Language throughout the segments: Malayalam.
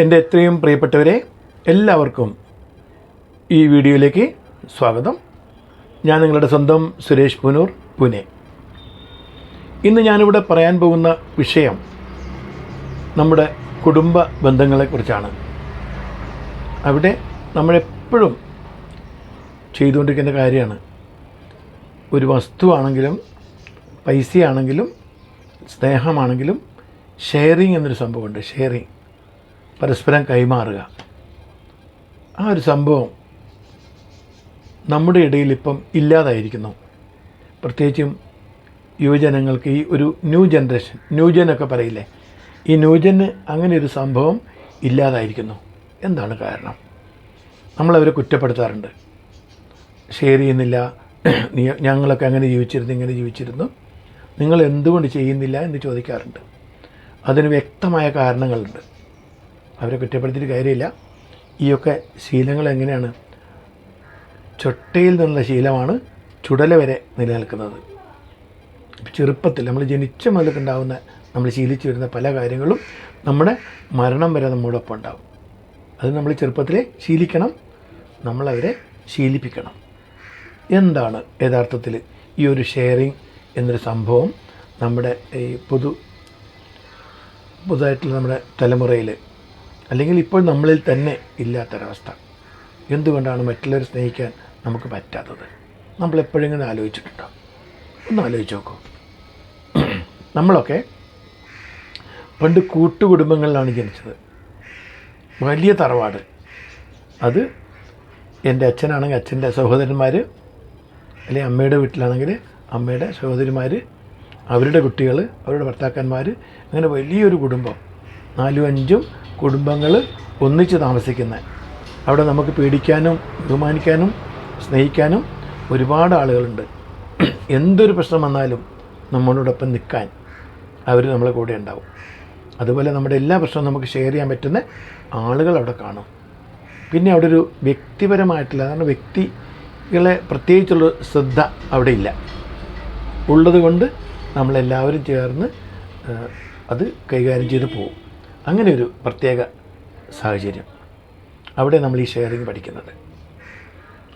എന്റെ എത്രയും പ്രിയപ്പെട്ടവരെ എല്ലാവർക്കും ഈ വീഡിയോയിലേക്ക് സ്വാഗതം. ഞാൻ നിങ്ങളുടെ സ്വന്തം സുരേഷ് പുനൂർ പുനെ. ഇന്ന് ഞാനിവിടെ പറയാൻ പോകുന്ന വിഷയം നമ്മുടെ കുടുംബ ബന്ധങ്ങളെക്കുറിച്ചാണ്. അവിടെ നമ്മളെപ്പോഴും ചെയ്തുകൊണ്ടിരിക്കുന്ന കാര്യമാണ്. ഒരു വസ്തുവാണെങ്കിലും പൈസയാണെങ്കിലും സ്നേഹമാണെങ്കിലും ഷെയറിങ് എന്നൊരു സംഭവമുണ്ട് ഷെയറിങ് പരസ്പരം കൈമാറുക. ആ ഒരു സംഭവം നമ്മുടെ ഇടയിൽ ഇപ്പം ഇല്ലാതായിരിക്കുന്നു. പ്രത്യേകിച്ചും യുവജനങ്ങൾക്ക് ഈ ഒരു ന്യൂ ജനറേഷൻ ന്യൂജൻ ഒക്കെ പറയില്ലേ ഈ ന്യൂജന് അങ്ങനെ ഒരു സംഭവം ഇല്ലാതായിരിക്കുന്നു. എന്താണ് കാരണം? നമ്മളവരെ കുറ്റപ്പെടുത്താറുണ്ട്. ഷെയർ ചെയ്യുന്നില്ല. ഞങ്ങളൊക്കെ അങ്ങനെ ജീവിച്ചിരുന്നു ഇങ്ങനെ ജീവിച്ചിരുന്നു. നിങ്ങൾ എന്തുകൊണ്ട് ചെയ്യുന്നില്ല എന്ന് ചോദിക്കാറുണ്ട്. അതിന് വ്യക്തമായ കാരണങ്ങളുണ്ട്. അവരെ കുറ്റപ്പെടുത്തിയിട്ട് കാര്യമില്ല. ഈയൊക്കെ ശീലങ്ങൾ എങ്ങനെയാണ്? ചൊട്ടയിൽ നിന്നുള്ള ശീലമാണ് ചുടല വരെ നിലനിൽക്കുന്നത്. ചെറുപ്പത്തിൽ നമ്മൾ ജനിച്ച മുതൽക്കുണ്ടാവുന്ന നമ്മൾ ശീലിച്ചു വരുന്ന പല കാര്യങ്ങളും നമ്മുടെ മരണം വരെ നമ്മോടൊപ്പം ഉണ്ടാവും. അത് നമ്മൾ ചെറുപ്പത്തിലെ ശീലിക്കണം നമ്മളവരെ ശീലിപ്പിക്കണം. എന്താണ് യഥാർത്ഥത്തിൽ ഈ ഒരു ഷെയറിങ് എന്നൊരു സംഭവം നമ്മുടെ ഈ പുതു പുതുതായിട്ടുള്ള നമ്മുടെ തലമുറയിൽ അല്ലെങ്കിൽ ഇപ്പോൾ നമ്മളിൽ തന്നെ ഇല്ലാത്തൊരവസ്ഥ. എന്തുകൊണ്ടാണ് മറ്റുള്ളവരെ സ്നേഹിക്കാൻ നമുക്ക് പറ്റാത്തത്? നമ്മളെപ്പോഴും ഇങ്ങനെ ആലോചിച്ചിട്ടുണ്ടോ? ഒന്ന് ആലോചിച്ച് നോക്കൂ. നമ്മളൊക്കെ പണ്ട് കൂട്ടുകുടുംബങ്ങളിലാണ് ജനിച്ചത്. വലിയ തറവാട്. അത് എന്റെ അച്ഛനാണെങ്കിൽ അച്ഛന്റെ സഹോദരന്മാർ അല്ലെങ്കിൽ അമ്മയുടെ വീട്ടിലാണെങ്കിൽ അമ്മയുടെ സഹോദരിമാർ അവരുടെ കുട്ടികൾ അവരുടെ ഭർത്താക്കന്മാർ അങ്ങനെ വലിയൊരു കുടുംബം. നാലും അഞ്ചും കുടുംബങ്ങൾ ഒന്നിച്ച് താമസിക്കുന്നത്. അവിടെ നമുക്ക് പേടിക്കാനും ബഹുമാനിക്കാനും സ്നേഹിക്കാനും ഒരുപാട് ആളുകളുണ്ട്. എന്തൊരു പ്രശ്നം വന്നാലും നമ്മളോടൊപ്പം നിൽക്കാൻ അവർ നമ്മളെ കൂടെ ഉണ്ടാവും. അതുപോലെ നമ്മുടെ എല്ലാ പ്രശ്നവും നമുക്ക് ഷെയർ ചെയ്യാൻ പറ്റുന്ന ആളുകൾ അവിടെ കാണും. പിന്നെ അവിടെ ഒരു വ്യക്തിപരമായിട്ടുള്ള കാരണം വ്യക്തികളെ പ്രത്യേകിച്ചുള്ള ശ്രദ്ധ അവിടെ ഇല്ല. ഉള്ളതുകൊണ്ട് നമ്മളെല്ലാവരും ചേർന്ന് അത് കൈകാര്യം ചെയ്ത് പോകും. അങ്ങനെ ഒരു പ്രത്യേക സാഹചര്യം. അവിടെ നമ്മൾ ഈ ഷെയറിങ് പഠിക്കുന്നത്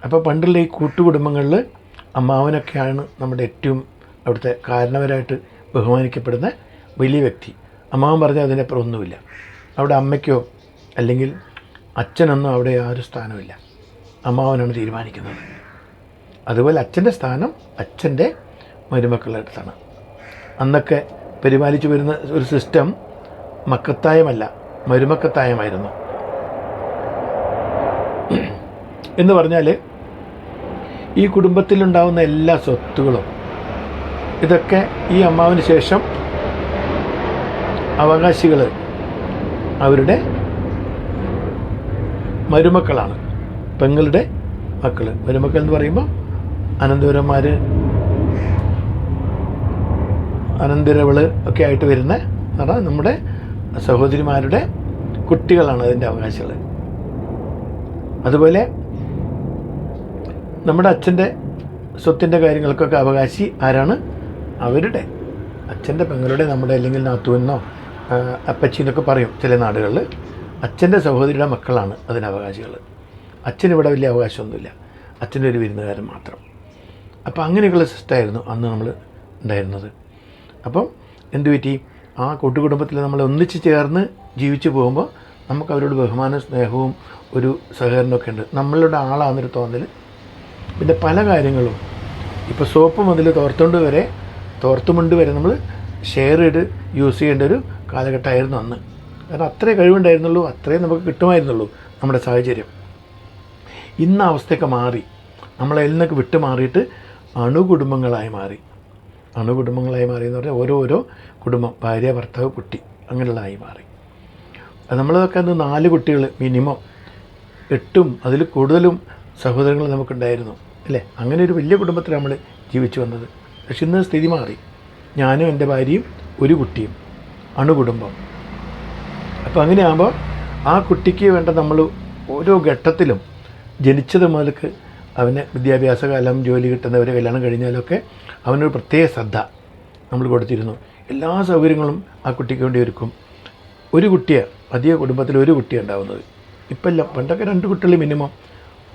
അപ്പോൾ പണ്ടുള്ള ഈ കൂട്ടുകുടുംബങ്ങളിൽ അമ്മാവനൊക്കെയാണ് നമ്മുടെ ഏറ്റവും അവിടുത്തെ കാരണവരായിട്ട് ബഹുമാനിക്കപ്പെടുന്ന വലിയ വ്യക്തി. അമ്മാവൻ പറഞ്ഞാൽ അതിനപ്പുറം ഒന്നുമില്ല. അവിടെ അമ്മയ്ക്കോ അല്ലെങ്കിൽ അച്ഛനൊന്നും അവിടെ ആ ഒരു സ്ഥാനമില്ല അമ്മാവനാണ് തീരുമാനിക്കുന്നത്. അതുപോലെ അച്ഛന്റെ സ്ഥാനം അച്ഛന്റെ മരുമക്കളുടെ അടുത്താണ്. അന്നൊക്കെ പരിപാലിച്ചു വരുന്ന ഒരു സിസ്റ്റം മക്കത്തായമല്ല മരുമക്കത്തായമായിരുന്നു. എന്ന് പറഞ്ഞാൽ ഈ കുടുംബത്തിലുണ്ടാവുന്ന എല്ലാ സ്വത്തുകളും ഇതൊക്കെ ഈ അമ്മാവിന് ശേഷം അവകാശികൾ അവരുടെ മരുമക്കളാണ് പെങ്ങളുടെ മക്കൾ മരുമക്കൾ എന്ന് പറയുമ്പോൾ അനന്തപുരന്മാർ അനന്തരവൾ ഒക്കെ ആയിട്ട് വരുന്ന നമ്മുടെ സഹോദരിമാരുടെ കുട്ടികളാണ് അതിന്റെ അവകാശികൾ അതുപോലെ നമ്മുടെ അച്ഛന്റെ സ്വത്തിന്റെ കാര്യങ്ങൾക്കൊക്കെ അവകാശി ആരാണ്? അവരുടെ അച്ഛന്റെ പെങ്ങളുടെ നമ്മുടെ അല്ലെങ്കിൽ നാത്തുവെന്നോ അപ്പച്ചി എന്നൊക്കെ പറയും ചില നാടുകളിൽ അച്ഛന്റെ സഹോദരിയുടെ മക്കളാണ് അതിന് അവകാശികൾ അച്ഛനിവിടെ വലിയ അവകാശമൊന്നുമില്ല. അച്ഛന്റെ ഒരു വിരുന്നുകാരൻ മാത്രം. അപ്പോൾ അങ്ങനെയൊക്കെയുള്ള സിസ്റ്റമായിരുന്നു അന്ന് നമ്മൾ ഉണ്ടായിരുന്നത്. അപ്പം എന്തു പറ്റി? ആ കൂട്ടുകുടുംബത്തിൽ നമ്മൾ ഒന്നിച്ച് ചേർന്ന് ജീവിച്ചു പോകുമ്പോൾ നമുക്ക് അവരോട് ബഹുമാനവും സ്നേഹവും ഒരു സഹകരണമൊക്കെ ഉണ്ട്. നമ്മളുടെ ആളാണെന്നൊരു തോന്നൽ പിന്നെ പല കാര്യങ്ങളും. ഇപ്പോൾ സോപ്പ് മുതൽ തോർത്തുകൊണ്ട് വരെ തോർത്തുമുണ്ട് വരെ നമ്മൾ ഷെയർ ചെയ്ത് യൂസ് ചെയ്യേണ്ട ഒരു കാലഘട്ടമായിരുന്നു അന്ന്. കാരണം അത്രേ കഴിവുണ്ടായിരുന്നുള്ളൂ അത്രയും നമുക്ക് കിട്ടുമായിരുന്നുള്ളൂ നമ്മുടെ സാഹചര്യം. ഇന്ന് അവസ്ഥയൊക്കെ മാറി. നമ്മളതിൽ നിന്നൊക്കെ വിട്ടു മാറിയിട്ട് അണുകുടുംബങ്ങളായി മാറി. അണുകുടുംബങ്ങളായി മാറി എന്ന് പറഞ്ഞാൽ ഓരോരോ കുടുംബം ഭാര്യ ഭർത്താവ് കുട്ടി അങ്ങനെയുള്ളതായി മാറി. നമ്മളതൊക്കെ അന്ന് നാല് കുട്ടികൾ മിനിമം എട്ടും അതിൽ കൂടുതലും സഹോദരങ്ങൾ നമുക്കുണ്ടായിരുന്നു അല്ലേ? അങ്ങനെ ഒരു വലിയ കുടുംബത്തിൽ നമ്മൾ ജീവിച്ചു വന്നത്. പക്ഷെ ഇന്ന് സ്ഥിതി മാറി. ഞാനും എന്റെ ഭാര്യയും ഒരു കുട്ടിയും അണുകുടുംബം അപ്പോൾ അങ്ങനെയാകുമ്പോൾ ആ കുട്ടിക്ക് വേണ്ട നമ്മൾ ഓരോ ഘട്ടത്തിലും ജനിച്ചത് മുതൽക്ക് അവന് വിദ്യാഭ്യാസ കാലം ജോലി കിട്ടുന്നവരെ കല്യാണം കഴിഞ്ഞാലൊക്കെ അവനൊരു പ്രത്യേക ശ്രദ്ധ നമ്മൾ കൊടുത്തിരുന്നു. എല്ലാ സൗകര്യങ്ങളും ആ കുട്ടിക്ക് വേണ്ടി ഒരുക്കും. ഒരു കുട്ടിയെ അധിക കുടുംബത്തിൽ ഒരു കുട്ടിയാണ് ഉണ്ടാവുന്നത്. ഇപ്പം പണ്ടൊക്കെ രണ്ട് കുട്ടികൾ മിനിമം.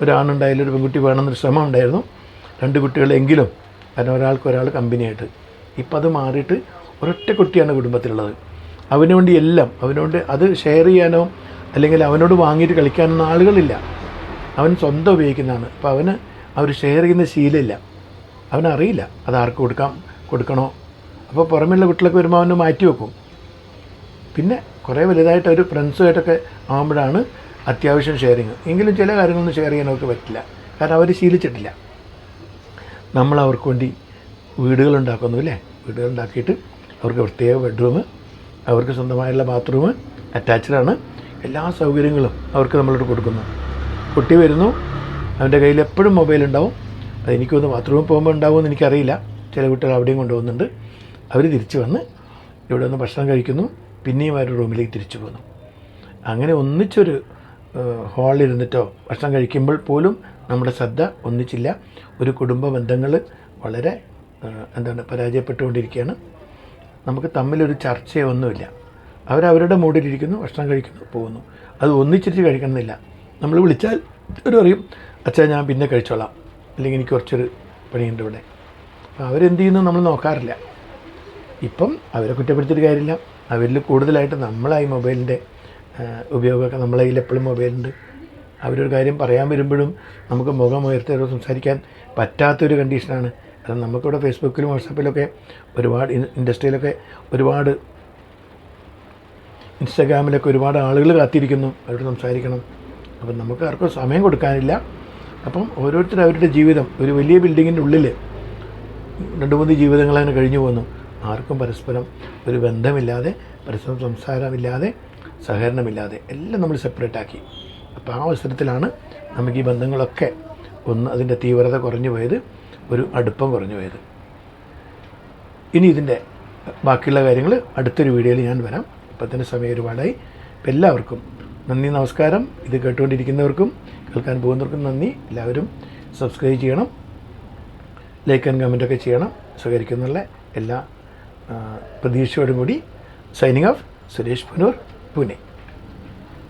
ഒരാണുണ്ടായാലും ഒരു പെൺകുട്ടി വേണമെന്നൊരു ശ്രമം ഉണ്ടായിരുന്നു. രണ്ട് കുട്ടികളെങ്കിലും കാരണം ഒരാൾക്ക് ഒരാൾ കമ്പനിയായിട്ട്. ഇപ്പം അത് മാറിയിട്ട് ഒരൊറ്റ കുട്ടിയാണ് കുടുംബത്തിലുള്ളത്. അവനുവേണ്ടി എല്ലാം അവനുകൊണ്ട് അത് ഷെയർ ചെയ്യാനോ അല്ലെങ്കിൽ അവനോട് വാങ്ങിയിട്ട് കളിക്കാനൊന്നും ആളുകളില്ല. അവൻ സ്വന്തം ഉപയോഗിക്കുന്നതാണ്. അപ്പോൾ അവന് അവർ ഷെയർ ചെയ്യുന്ന ശീലമില്ല. അവനറിയില്ല അത് ആർക്ക് കൊടുക്കാം കൊടുക്കണോ. അപ്പോൾ പുറമെയുള്ള കുട്ടികളൊക്കെ വരുമ്പോൾ അവന് മാറ്റി വെക്കും. പിന്നെ കുറേ വലുതായിട്ട് ഒരു ഫ്രണ്ട്സുമായിട്ടൊക്കെ ആകുമ്പോഴാണ് അത്യാവശ്യം ഷെയറിങ് എങ്കിലും ചില കാര്യങ്ങളൊന്നും ഷെയർ ചെയ്യാൻ അവർക്ക് പറ്റില്ല. കാരണം അവർ ശീലിച്ചിട്ടില്ല. നമ്മൾ അവർക്ക് വേണ്ടി വീടുകൾ ഉണ്ടാക്കുന്നു അല്ലേ? വീടുകൾ ഉണ്ടാക്കിയിട്ട് അവർക്ക് പ്രത്യേക ബെഡ്റൂം അവർക്ക് സ്വന്തമായുള്ള ബാത്റൂം അറ്റാച്ച്ഡാണ് എല്ലാ സൗകര്യങ്ങളും അവർക്ക് നമ്മളോട് കൊടുക്കുന്നു. കുട്ടി വരുന്നു. അവന്റെ കയ്യിൽ എപ്പോഴും മൊബൈൽ ഉണ്ടാവും. അതെനിക്കൊന്ന് ബാത്റൂമിൽ പോകുമ്പോൾ ഉണ്ടാവുമെന്ന് എനിക്കറിയില്ല. ചില കുട്ടികൾ അവിടെയും കൊണ്ടുപോകുന്നുണ്ട്. അവർ തിരിച്ചു വന്ന് ഇവിടെ വന്ന് ഭക്ഷണം കഴിക്കുന്നു. പിന്നെയും അവർ റൂമിലേക്ക് തിരിച്ചു പോകുന്നു അങ്ങനെ ഒന്നിച്ചൊരു ഹാളിലിരുന്നിട്ടോ ഭക്ഷണം കഴിക്കുമ്പോൾ പോലും നമ്മുടെ ശ്രദ്ധ ഒന്നിച്ചില്ല. ഒരു കുടുംബ ബന്ധങ്ങൾ വളരെ എന്താണ് പരാജയപ്പെട്ടുകൊണ്ടിരിക്കുകയാണ്. നമുക്ക് തമ്മിലൊരു ചർച്ചയൊന്നുമില്ല. അവരവരുടെ മൂഡിലിരിക്കുന്നു ഭക്ഷണം കഴിക്കുന്നു പോകുന്നു. അത് ഒന്നിച്ചിട്ട് കഴിക്കണമെന്നില്ല. നമ്മൾ വിളിച്ചാൽ അവർ പറയും അച്ഛാ ഞാൻ പിന്നെ കഴിച്ചോളാം. അല്ലെങ്കിൽ എനിക്ക് കുറച്ചൊരു പണിയുണ്ട് ഇവിടെ. അപ്പോൾ അവരെന്ത് ചെയ്യുന്നു നമ്മൾ നോക്കാറില്ല. ഇപ്പം അവരെ കുറ്റപ്പെടുത്തിയിട്ട് കാര്യമില്ല. അവരിൽ കൂടുതലായിട്ട് നമ്മളായി മൊബൈലിന്റെ ഉപയോഗമൊക്കെ നമ്മളെ കയ്യിൽ എപ്പോഴും മൊബൈലുണ്ട്. അവരൊരു കാര്യം പറയാൻ വരുമ്പോഴും നമുക്ക് മുഖം ഉയർത്തി സംസാരിക്കാൻ പറ്റാത്തൊരു കണ്ടീഷനാണ്. കാരണം നമുക്കിവിടെ ഫേസ്ബുക്കിലും വാട്സാപ്പിലൊക്കെ ഒരുപാട് ഇൻ- ഇൻഡസ്ട്രിയിലൊക്കെ ഒരുപാട് ഇൻസ്റ്റാഗ്രാമിലൊക്കെ ഒരുപാട് ആളുകൾ കാത്തിരിക്കുന്നു. അവരോട് സംസാരിക്കണം. അപ്പം നമുക്ക് ആർക്കും സമയം കൊടുക്കാനില്ല. അപ്പം ഓരോരുത്തരും അവരുടെ ജീവിതം ഒരു വലിയ ബിൽഡിങ്ങിന്റെ ഉള്ളിൽ രണ്ട് മൂന്ന് ജീവിതങ്ങൾ അങ്ങനെ കഴിഞ്ഞു പോകുന്നു ആർക്കും പരസ്പരം ഒരു ബന്ധമില്ലാതെ പരസ്പരം സംസാരമില്ലാതെ സഹകരണമില്ലാതെ എല്ലാം നമ്മൾ സെപ്പറേറ്റ് ആക്കി. അപ്പോൾ ആ അവസരത്തിലാണ് നമുക്ക് ഈ ബന്ധങ്ങളൊക്കെ ഒന്ന് അതിന്റെ തീവ്രത കുറഞ്ഞു പോയത് ഒരു അടുപ്പം കുറഞ്ഞു പോയത്. ഇനി ഇതിന്റെ ബാക്കിയുള്ള കാര്യങ്ങൾ അടുത്തൊരു വീഡിയോയിൽ ഞാൻ വരാം. ഇപ്പത്തിന് സമയം ഒരുപാടായി. എല്ലാവർക്കും നന്ദി നമസ്കാരം. ഇത് കേട്ടുകൊണ്ടിരിക്കുന്നവർക്കും കേൾക്കാൻ പോകുന്നവർക്കും നന്ദി. എല്ലാവരും സബ്സ്ക്രൈബ് ചെയ്യണം. ലൈക്ക് ആൻഡ് കമന്റൊക്കെ ചെയ്യണം. സ്വീകരിക്കുന്നുള്ള എല്ലാ പ്രതീക്ഷയോടും കൂടി സൈനിങ് ഓഫ് സുരേഷ് പുനൂർ പൂനെ.